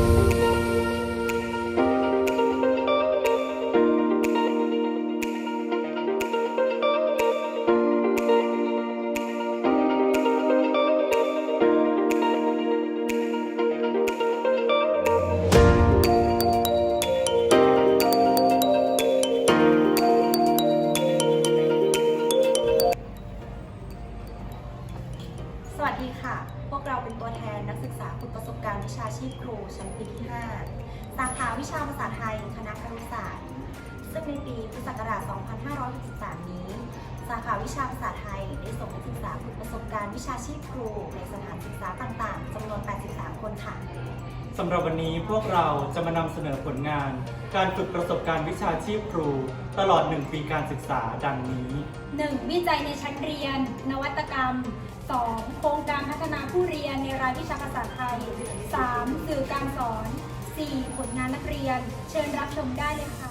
ส ชีพครูชั้นปีที่ 5 สาขาวิชาภาษาไทย คณะครุศาสตร์ ซึ่งในปีพุทธศักราช 2563 นี้ สาขาวิชาภาษาไทย ได้ส่งนักศึกษาฝึกประสบการณ์วิชาชีพครูในสถานศึกษาต่างๆจำนวน 83 คนค่ะสำหรับวันนี้พวกเราจะมานำเสนอผลงาน การฝึกประสบการณ์วิชาชีพครู ตลอด 1 ปีการศึกษาดังนี้ 1. วิจัยในชั้นเรียน นวัตกรรม 2. โครงการพัฒนาผู้เรียนในรายวิชาภาษาไทย 3. สื่อการสอน 4. ผลงานนักเรียน เชิญรับชมได้เลยค่ะ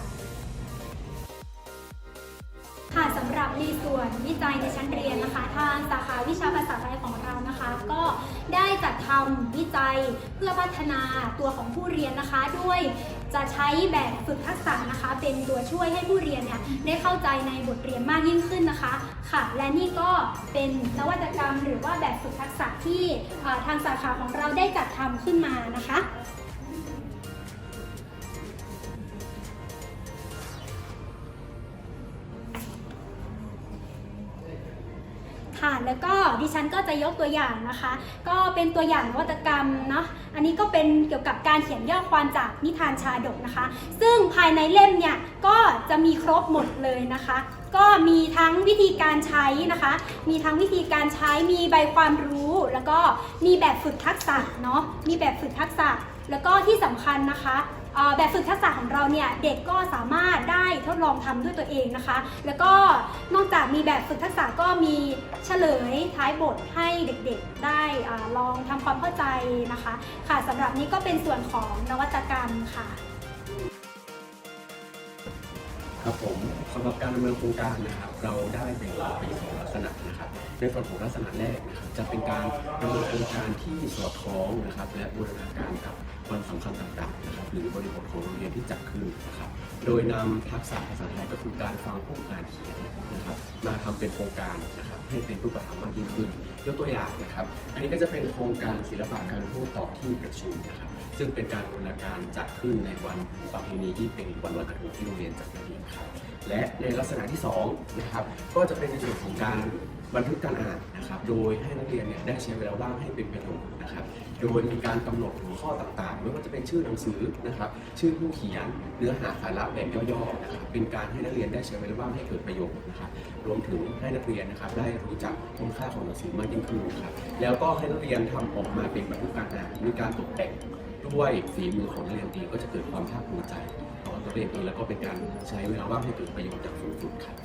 ค่ะสำหรับในส่วนวิจัยในชั้นเรียนนะคะ ทางสาขาวิชาภาษาไทยของเรานะคะ ก็ได้จัดทำวิจัยเพื่อพัฒนาตัวของผู้เรียนนะคะด้วย จะใช้แบบฝึกทักษะนะคะ เป็นตัวช่วยให้ผู้เรียนเนี่ยได้เข้าใจในบทเรียนมากยิ่งขึ้นนะคะค่ะ และนี่ก็เป็นนวัตกรรมหรือว่าแบบฝึกทักษะที่ทางสาขาของเราได้จัดทำขึ้นมานะคะ แล้วก็ดิฉันก็จะยกตัวอย่างนะคะ ก็เป็นตัวอย่างนวัตกรรมเนาะอันนี้ก็เป็นเกี่ยวกับการเขียนย่อความจากนิทานชาดกนะคะ ซึ่งภายในเล่มเนี่ยก็จะมีครบหมดเลยนะคะ ก็มีทั้งวิธีการใช้นะคะ มีทั้งวิธีการใช้มีใบความรู้แล้วก็มีแบบฝึกทักษะเนาะมีแบบฝึกทักษะแล้วก็ที่สำคัญนะคะแบบฝึกทักษะของเราเนี่ยเด็กก็สามารถ องทำด้วยตัวเองนะคะ แล้วก็นอกจากมีแบบฝึกทักษะก็มีเฉลยท้ายบทให้เด็กๆได้ลองทำความเข้าใจนะคะ ค่ะสำหรับนี้ก็เป็นส่วนของนวัตกรรมค่ะ ครับผมสำหรับการดำเนินโครงการนะครับเราได้แบ่งออกเป็นสองลักษณะนะครับในส่วนของลักษณะแรกนะครับจะเป็นการดำเนินโครงการที่สอดคล้องนะครับและบูรณาการกับวันสำคัญต่างๆนะครับหรือบริบทของโรงเรียนที่จัดขึ้นนะครับโดยนำทักษะภาษาไทยก็คือการฟังพูดอ่านเขียนนะครับมาทำเป็นโครงการนะครับให้เป็นรูปธรรมมากยิ่งขึ้นยกตัวอย่างนะครับ อันนี้ก็จะเป็นโครงการศิลปะการพูดต่อที่ประชุมนะครับซึ่งเป็นการบูรณาการจัดขึ้นในวันประเพณีที่เป็นวันลอยกระทงที่โรงเรียนจัดขึ้นครับและในลักษณะที่2นะครับก็จะเป็นในส่วนของการบันทึกการอ่านนะครับโดยให้นักเรียนเนี่ยได้ใช้เวลาว่างให้เป็นประโยชน์นะครับโดยมีการกำหนดหัวข้อต่างๆไม่ว่าจะเป็นชื่อหนังสือนะครับชื่อผู้เขียนเนื้อหาสาระแบบย่อๆนะครับเป็นการให้นักเรียนได้ใช้เวลาว่างให้เกิดประโยชน์นะครับรวมถึงให้นักเรียนนะครับได้รู้จักคุณค่าของหนังสือมากยิ่งขึ้นครับแล้วก็ให้นักเรียนทำออกมาเป็นบันทึกการอ่านมีการตกแต่งด้วยฝีมือของนักเรียนเองก็จะเกิดความภาคภูมิใจ ต่อตัวเองเองแล้วก็เป็นการใช้เวลาว่างให้เกิดประโยชน์จากสูงสุดครับ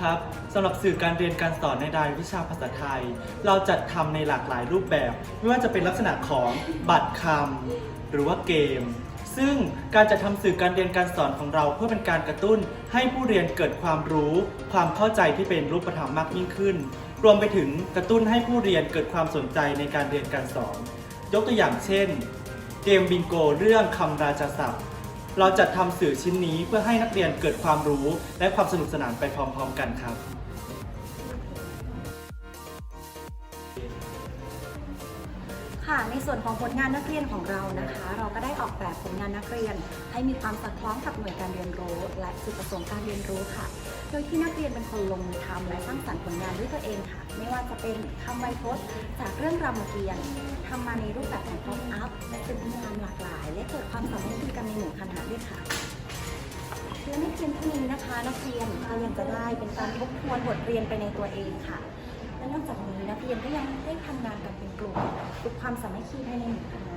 ครับสำหรับสื่อการเรียนการสอนในรายวิชาภาษาไทย เราจัดทำในหลากหลายรูปแบบ ไม่ว่าจะเป็นลักษณะของบัตรคำหรือว่าเกม ซึ่งการจัดทำสื่อการเรียนการสอนของเราเพื่อเป็นการกระตุ้น ให้ผู้เรียนเกิดความรู้ ความเข้าใจที่เป็นรูปธรรมมากยิ่งขึ้น รวมไปถึงกระตุ้นให้ผู้เรียนเกิดความสนใจในการเรียนการสอน ยกตัวอย่างเช่น เกมบิงโกเรื่องคำราชาศัพท์ เราจัดทำสื่อชิ้นนี้เพื่อให้นักเรียนเกิดความรู้และความสนุกสนานไปพร้อมๆ กันครับ ค่ะในส่วนของผลงานนักเรียนของเรานะคะ เราก็ได้ออกแบบผลงานนักเรียน ให้มีความสอดคล้องกับหน่วยการเรียนรู้ และจุดประสงค์การเรียนรู้ค่ะ โดยที่นักเรียนเป็นคนลงมือทำและสร้างสรรค์ผลงานด้วยตัวเองค่ะ ไม่ว่าจะเป็นคำไวยพจน์ จากเรื่องรามเกียรติ์ทำมาในรูปแบบของ pop up และเป็นงานหลากหลาย และเกิดความสามัคคีกันในหมู่คณะด้วยค่ะและไม่เพียงเท่านี้นะคะ นักเรียนก็ยังจะได้เป็นการทบทวนบทเรียนไปในตัวเองค่ะ และนอกจากนี้นักเรียนก็ ฝึกความสามัคคีภายในหมู่คณะ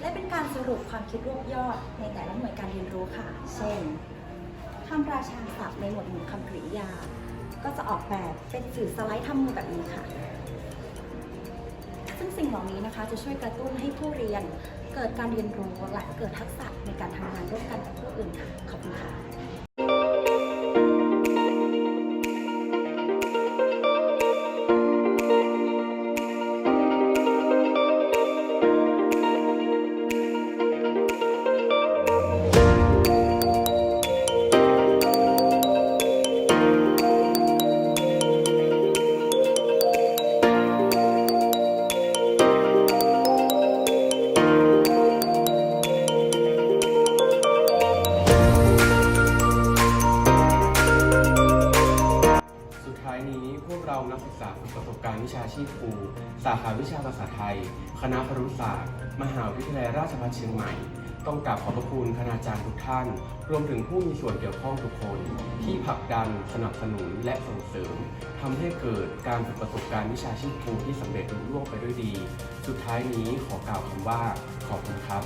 และเป็นการสรุปความคิดรวบยอดในแต่ละหน่วยการเรียนรู้ค่ะ เช่นคำราชาศัพท์ในหมวดหมู่คำกริยา ก็จะออกแบบเป็นสื่อสไลด์ทำมือแบบนี้ค่ะ ซึ่งสิ่งเหล่านี้นะคะจะช่วยกระตุ้นให้ผู้เรียนเกิดการเรียนรู้และเกิดทักษะในการทำงานร่วมกันกับผู้อื่น เรานักศึกษาประสบการณ์วิชาชีพครูสาขาวิชาภาษาไทย คณะครุศาสตร์ มหาวิทยาลัยราชภัฏเชียงใหม่ ต้องกราบขอบพระคุณคณาจารย์ทุกท่าน รวมถึงผู้มีส่วนเกี่ยวข้องทุกคน ที่ผลักดันสนับสนุนและส่งเสริมทำให้เกิดการฝึกประสบการณ์วิชาชีพครูที่สำเร็จรุ่งรืองไปด้วยดี สุดท้ายนี้ขอกล่าวคำว่าขอบคุณครับ